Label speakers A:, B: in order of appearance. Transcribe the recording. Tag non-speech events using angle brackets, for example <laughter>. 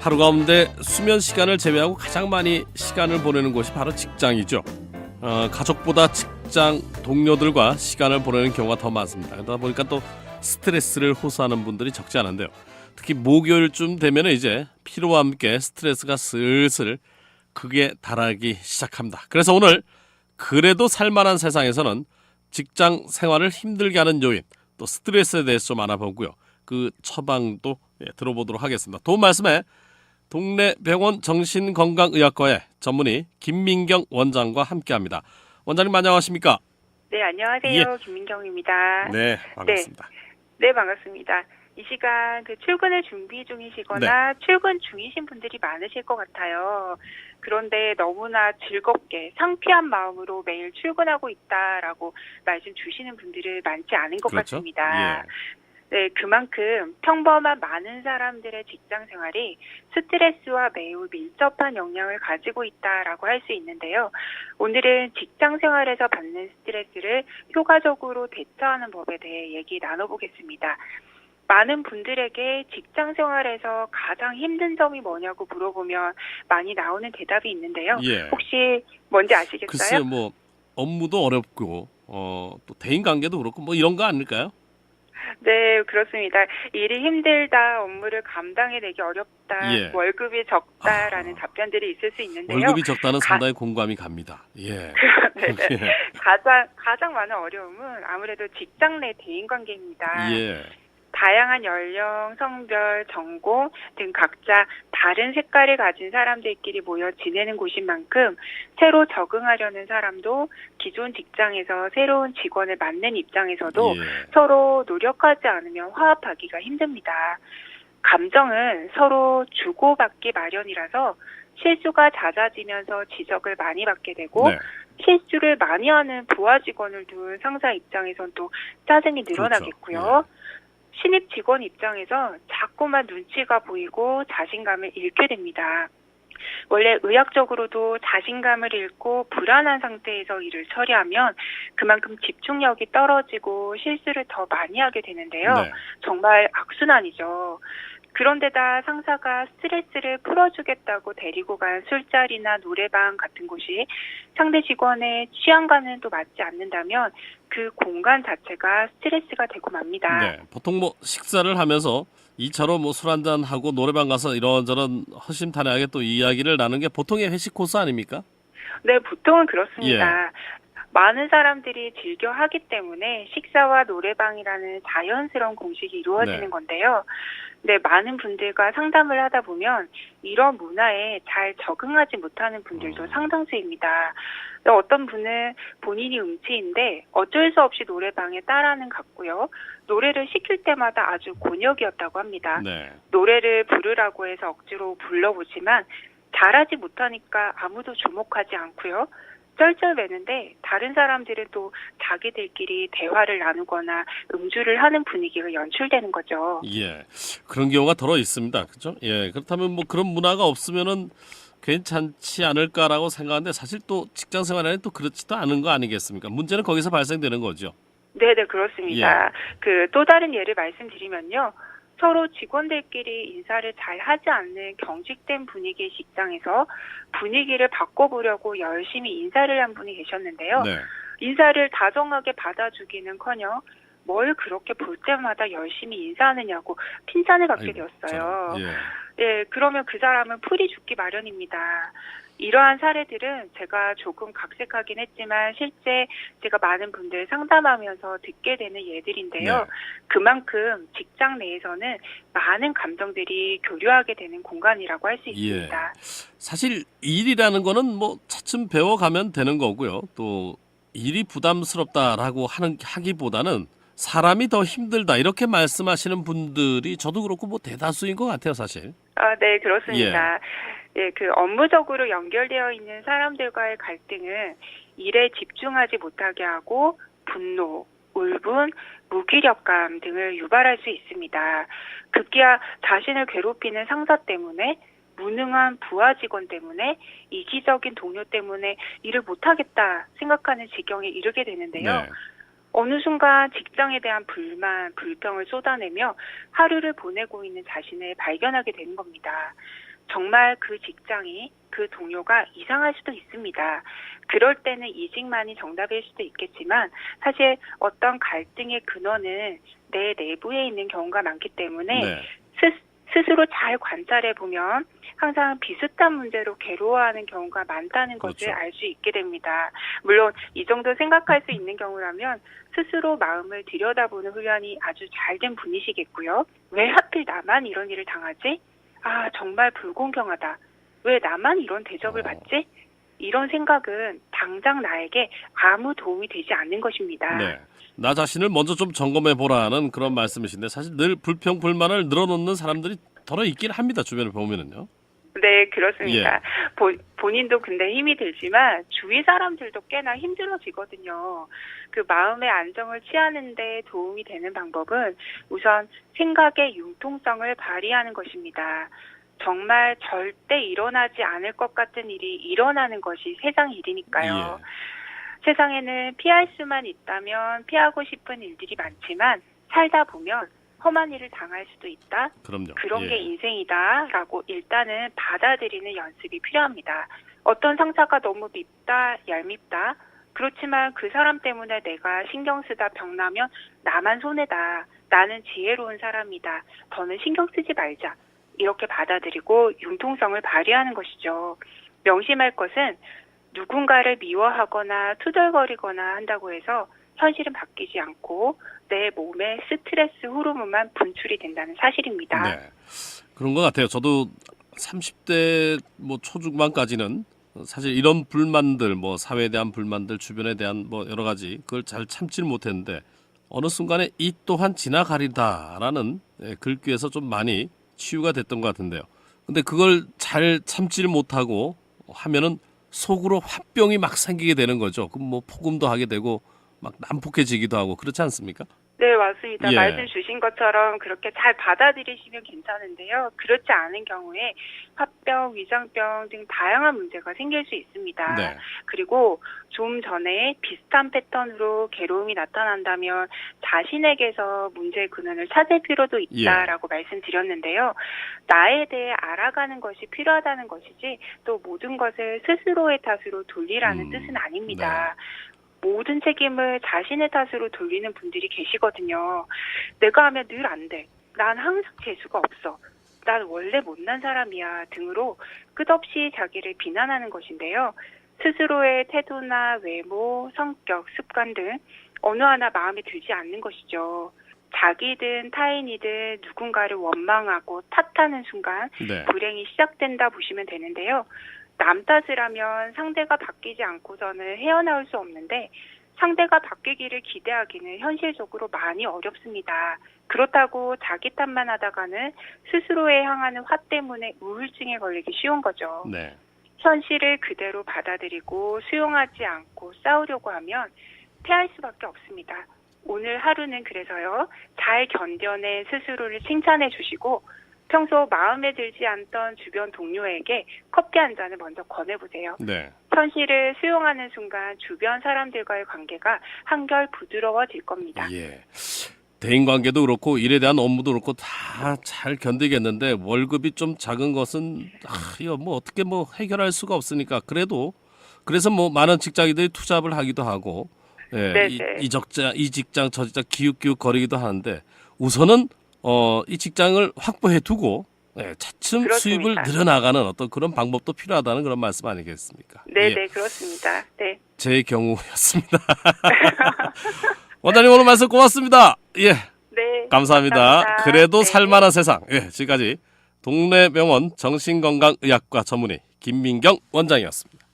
A: 하루 가운데 수면 시간을 제외하고 가장 많이 시간을 보내는 곳이 바로 직장이죠. 어, 가족보다 직장 동료들과 시간을 보내는 경우가 더 많습니다. 그러다 보니까 또 스트레스를 호소하는 분들이 적지 않은데요. 특히 목요일쯤 되면 이제 피로와 함께 스트레스가 슬슬 크게 달하기 시작합니다. 그래서 오늘 그래도 살만한 세상에서는 직장 생활을 힘들게 하는 요인 또 스트레스에 대해서 좀 알아보고요. 그 처방도 예, 들어보도록 하겠습니다. 도움 말씀에 동네 병원 정신건강의학과의 전문의 김민경 원장과 함께합니다. 원장님 안녕하십니까?
B: 네, 안녕하세요. 김민경입니다. 네.
A: 네, 반갑습니다.
B: 반갑습니다. 이 시간 그 출근을 준비 중이시거나 출근 중이신 분들이 많으실 것 같아요. 그런데 너무나 즐겁게 상쾌한 마음으로 매일 출근하고 있다라고 말씀 주시는 분들은 많지 않은 것
A: 그렇죠?
B: 같습니다.
A: 예.
B: 네, 그만큼 평범한 많은 사람들의 직장 생활이 스트레스와 매우 밀접한 영향을 가지고 있다라고 할 수 있는데요. 오늘은 직장 생활에서 받는 스트레스를 효과적으로 대처하는 법에 대해 얘기 나눠보겠습니다. 많은 분들에게 직장 생활에서 가장 힘든 점이 뭐냐고 물어보면 많이 나오는 대답이 있는데요.
A: 예.
B: 혹시 뭔지 아시겠어요?
A: 글쎄요, 뭐 업무도 어렵고 어, 또 대인 관계도 그렇고 뭐 이런 거 아닐까요?
B: 네, 그렇습니다. 일이 힘들다, 업무를 감당해내기 어렵다,
A: 예.
B: 월급이 적다라는
A: 아.
B: 답변들이 있을 수 있는데요.
A: 월급이 적다는
B: 가-
A: 상당히 공감이 갑니다. 예.
B: 네 네. <laughs>
A: 예.
B: 가장 가장 많은 어려움은 아무래도 직장 내 대인 관계입니다.
A: 예.
B: 다양한 연령, 성별, 전공 등 각자 다른 색깔을 가진 사람들끼리 모여 지내는 곳인 만큼 새로 적응하려는 사람도 기존 직장에서 새로운 직원을 맡는 입장에서도
A: 예.
B: 서로 노력하지 않으면 화합하기가 힘듭니다. 감정은 서로 주고받기 마련이라서 실수가 잦아지면서 지적을 많이 받게 되고
A: 네.
B: 실수를 많이 하는 부하 직원을 둔 상사 입장에선 또 짜증이 늘어나겠고요.
A: 그렇죠.
B: 신입 직원 입장에서 자꾸만 눈치가 보이고 자신감을 잃게 됩니다. 원래 의학적으로도 자신감을 잃고 불안한 상태에서 일을 처리하면 그만큼 집중력이 떨어지고 실수를 더 많이 하게 되는데요.
A: 네.
B: 정말 악순환이죠. 그런데다 상사가 스트레스를 풀어주겠다고 데리고 간 술자리나 노래방 같은 곳이 상대 직원의 취향과는 또 맞지 않는다면 그 공간 자체가 스트레스가 되고 맙니다.
A: 네. 보통 뭐 식사를 하면서 이처럼 뭐술 한잔 하고 노래방 가서 이런저런 허심탄회하게 또 이야기를 나누는 게 보통의 회식 코스 아닙니까?
B: 네, 보통은 그렇습니다.
A: 예.
B: 많은 사람들이 즐겨 하기 때문에 식사와 노래방이라는 자연스러운 공식이 이루어지는
A: 네.
B: 건데요. 네, 많은 분들과 상담을 하다 보면 이런 문화에 잘 적응하지 못하는 분들도
A: 음.
B: 상당수입니다. 또 어떤 분은 본인이 음치인데 어쩔 수 없이 노래방에 따라는 갔고요. 노래를 시킬 때마다 아주 곤욕이었다고 합니다.
A: 네.
B: 노래를 부르라고 해서 억지로 불러보지만 잘하지 못하니까 아무도 주목하지 않고요. 쩔쩔매는데 다른 사람들은 또 자기들끼리 대화를 나누거나 음주를 하는 분위기가 연출되는 거죠.
A: 예. 그런 경우가 더러 있습니다. 그죠? 예. 그렇다면 뭐 그런 문화가 없으면은 괜찮지 않을까라고 생각하는데 사실 또 직장 생활에는 또 그렇지도 않은 거 아니겠습니까? 문제는 거기서 발생되는 거죠.
B: 네네 그렇습니다. 그또 다른 예를 말씀드리면요. 서로 직원들끼리 인사를 잘 하지 않는 경직된 분위기의 직장에서 분위기를 바꿔보려고 열심히 인사를 한 분이 계셨는데요.
A: 네.
B: 인사를 다정하게 받아주기는 커녕 뭘 그렇게 볼 때마다 열심히 인사하느냐고 핀잔을 받게
A: 아이고,
B: 되었어요.
A: 저런. 예.
B: 예, 그러면 그 사람은 풀이 죽기 마련입니다. 이러한 사례들은 제가 조금 각색하긴 했지만 실제 제가 많은 분들 상담하면서 듣게 되는 예들인데요.
A: 네.
B: 그만큼 직장 내에서는 많은 감정들이 교류하게 되는 공간이라고 할수
A: 예.
B: 있습니다.
A: 사실 일이라는 거는 뭐 차츰 배워가면 되는 거고요. 또 일이 부담스럽다라고 하는 하기보다는 사람이 더 힘들다 이렇게 말씀하시는 분들이 저도 그렇고 뭐 대다수인 것 같아요, 사실.
B: 아, 네, 그렇습니다. 예, 그 업무적으로 연결되어 있는 사람들과의 갈등은 일에 집중하지 못하게 하고 분노, 울분, 무기력감 등을 유발할 수 있습니다. 급기야 자신을 괴롭히는 상사 때문에 무능한 부하 직원 때문에 이기적인 동료 때문에 일을 못하겠다 생각하는 지경에 이르게 되는데요.
A: 네.
B: 어느 순간 직장에 대한 불만, 불평을 쏟아내며 하루를 보내고 있는 자신을 발견하게 되는 겁니다. 정말 그 직장이 그 동료가 이상할 수도 있습니다. 그럴 때는 이직만이 정답일 수도 있겠지만 사실 어떤 갈등의 근원은 내 내부에 있는 경우가 많기 때문에
A: 네.
B: 스, 스스로 잘 관찰해 보면 항상 비슷한 문제로 괴로워하는 경우가 많다는 것을
A: 그렇죠.
B: 알수 있게 됩니다. 물론 이 정도 생각할 수 있는 경우라면 스스로 마음을 들여다보는 훈련이 아주 잘 된 분이시겠고요. 왜 하필 나만 이런 일을 당하지? 아 정말 불공평하다. 왜 나만 이런 대접을
A: 어.
B: 받지? 이런 생각은 당장 나에게 아무 도움이 되지 않는 것입니다.
A: 네. 나 자신을 먼저 좀 점검해 보라는 그런 말씀이신데 사실 늘 불평 불만을 늘어놓는 사람들이 더러 있긴 합니다. 주변을 보면은요.
B: 네, 그렇습니다.
A: 예.
B: 보- 본인도 근데 힘이 들지만 주위 사람들도 꽤나 힘들어지거든요. 그 마음의 안정을 취하는데 도움이 되는 방법은 우선 생각의 융통성을 발휘하는 것입니다. 정말 절대 일어나지 않을 것 같은 일이 일어나는 것이 세상 일이니까요.
A: 예.
B: 세상에는 피할 수만 있다면 피하고 싶은 일들이 많지만 살다 보면 험한 일을 당할 수도 있다.
A: 그럼요.
B: 그런
A: 예.
B: 게 인생이다라고 일단은 받아들이는 연습이 필요합니다. 어떤 상사가 너무 밉다, 얄밉다. 그렇지만 그 사람 때문에 내가 신경 쓰다 병나면 나만 손해다. 나는 지혜로운 사람이다. 더는 신경 쓰지 말자. 이렇게 받아들이고 융통성을 발휘하는 것이죠. 명심할 것은 누군가를 미워하거나 투덜거리거나 한다고 해서 현실은 바뀌지 않고 내 몸에 스트레스 호르몬만 분출이 된다는 사실입니다.
A: 네. 그런 것 같아요. 저도 30대 뭐 초중반까지는 사실 이런 불만들, 뭐 사회에 대한 불만들, 주변에 대한 뭐 여러 가지 그걸 잘 참지를 못했는데 어느 순간에 이 또한 지나가리다라는 예, 글귀에서 좀 많이 치유가 됐던 것 같은데요. 근데 그걸 잘 참지를 못하고 하면은 속으로 화병이 막 생기게 되는 거죠. 그럼 뭐 폭음도 하게 되고 막 난폭해지기도 하고 그렇지 않습니까?
B: 네, 맞습니다.
A: 예.
B: 말씀 주신 것처럼 그렇게 잘 받아들이시면 괜찮은데요. 그렇지 않은 경우에 화병, 위장병 등 다양한 문제가 생길 수 있습니다.
A: 네.
B: 그리고 좀 전에 비슷한 패턴으로 괴로움이 나타난다면 자신에게서 문제의 근원을 찾을 필요도 있다라고 말씀드렸는데요. 나에 대해 알아가는 것이 필요하다는 것이지 또 모든 것을 스스로의 탓으로 돌리라는
A: 음,
B: 뜻은 아닙니다. 모든 책임을 자신의 탓으로 돌리는 분들이 계시거든요. 내가 하면 늘 안 돼. 난 항상 재수가 없어. 난 원래 못난 사람이야 등으로 끝없이 자기를 비난하는 것인데요. 스스로의 태도나 외모, 성격, 습관 등 어느 하나 마음에 들지 않는 것이죠. 자기든 타인이든 누군가를 원망하고 탓하는 순간
A: 네.
B: 불행이 시작된다 보시면 되는데요. 남 탓을 하면 상대가 바뀌지 않고서는 헤어나올 수 없는데 상대가 바뀌기를 기대하기는 현실적으로 많이 어렵습니다. 그렇다고 자기 탓만 하다가는 스스로에 향하는 화 때문에 우울증에 걸리기 쉬운 거죠.
A: 네.
B: 현실을 그대로 받아들이고 수용하지 않고 싸우려고 하면 패할 수밖에 없습니다. 오늘 하루는 그래서요, 잘 견뎌낸 스스로를 칭찬해 주시고, 평소 마음에 들지 않던 주변 동료에게 커피 한 잔을 먼저 권해보세요.
A: 네.
B: 현실을 수용하는 순간 주변 사람들과의 관계가 한결 부드러워질 겁니다.
A: 예. 대인 관계도 그렇고 일에 대한 업무도 그렇고 다 잘 견디겠는데 월급이 좀 작은 것은 아, 이거 뭐 어떻게 뭐 해결할 수가 없으니까 그래도 그래서 뭐 많은 직장인들이 투잡을 하기도 하고 예,
B: 네네.
A: 이, 이 적자 이 직장 저 직장 기웃기웃 거리기도 하는데 우선은 어, 이 직장을 확보해 두고 예, 차츰
B: 그렇습니다.
A: 수입을 늘어나가는 어떤 그런 방법도 필요하다는 그런 말씀 아니겠습니까?
B: 네,
A: 예,
B: 네, 그렇습니다. 네.
A: 제 경우였습니다. <laughs> 원장님 오늘 말씀 고맙습니다. 예.
B: 네.
A: 감사합니다.
B: 감사합니다.
A: 그래도
B: 네.
A: 살만한 세상. 예, 지금까지 동네 병원 정신건강의학과 전문의 김민경 원장이었습니다.